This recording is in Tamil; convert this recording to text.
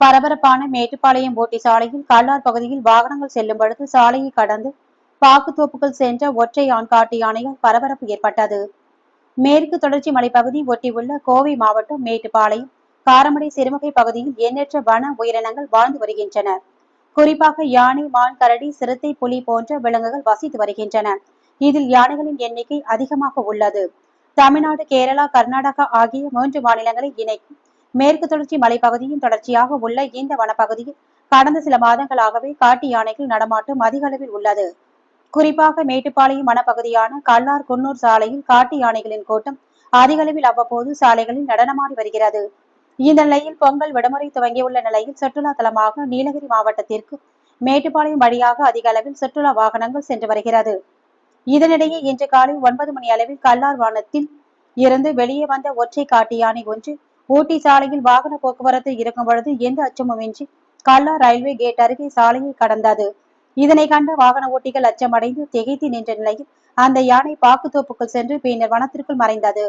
பரபரப்பான மேட்டுப்பாளையம் ஓட்டி சாலையில் கல்லார் பகுதியில் வாகனங்கள் செல்லும் பொழுது சாலையை கடந்து பாக்குத்தோப்புக்குள் சென்ற ஒற்றை ஆண் காட்டு யானையால் பரபரப்பு ஏற்பட்டது. மேற்கு தொடர்ச்சி மலைப்பகுதி ஒட்டியுள்ள கோவை மாவட்டம் மேட்டுப்பாளையம் காரமடை சிறுமுகை பகுதியில் எண்ணற்ற வன உயிரினங்கள் வாழ்ந்து வருகின்றன. குறிப்பாக யானை மான் கரடி சிறுத்தை புலி போன்ற விலங்குகள் வசித்து வருகின்றன. இதில் யானைகளின் எண்ணிக்கை அதிகமாக உள்ளது. தமிழ்நாடு கேரளா கர்நாடகா ஆகிய மூன்று மாநிலங்களை இணைக்கும் மேற்கு தொடர்ச்சி மலைப்பகுதியின் தொடர்ச்சியாக உள்ள இந்த வனப்பகுதியில் கடந்த சில மாதங்களாகவே காட்டு யானைகள் நடமாட்டம் அதிக அளவில் உள்ளது. குறிப்பாக மேட்டுப்பாளையம் வனப்பகுதியான கல்லார் குன்னூர் சாலையில் காட்டு யானைகளின் கூட்டம் அதிக அளவில் அவ்வப்போது சாலைகளில் நடனமாடி வருகிறது. இந்த நிலையில் பொங்கல் விடுமுறை துவங்கியுள்ள நிலையில் சுற்றுலா தலமாக நீலகிரி மாவட்டத்திற்கு மேட்டுப்பாளையம் வழியாக அதிக அளவில் சுற்றுலா வாகனங்கள் சென்று வருகிறது. இதனிடையே இன்று காலை ஒன்பது மணி அளவில் கல்லார் வானத்தில் இருந்து வெளியே வந்த ஒற்றை காட்டு யானை ஒன்று ஊட்டி சாலையில் வாகன போக்குவரத்து இருக்கும் பொழுது எந்த அச்சமுமின்றி கல்லா ரயில்வே கேட் அருகே சாலையை கடந்தது. இதனை கண்ட வாகன ஓட்டிகள் அச்சமடைந்து திகைத்து நின்ற நிலையில் அந்த யானை பாக்குத்தோப்புக்குள் சென்று பின்னர் வனத்திற்குள் மறைந்தது.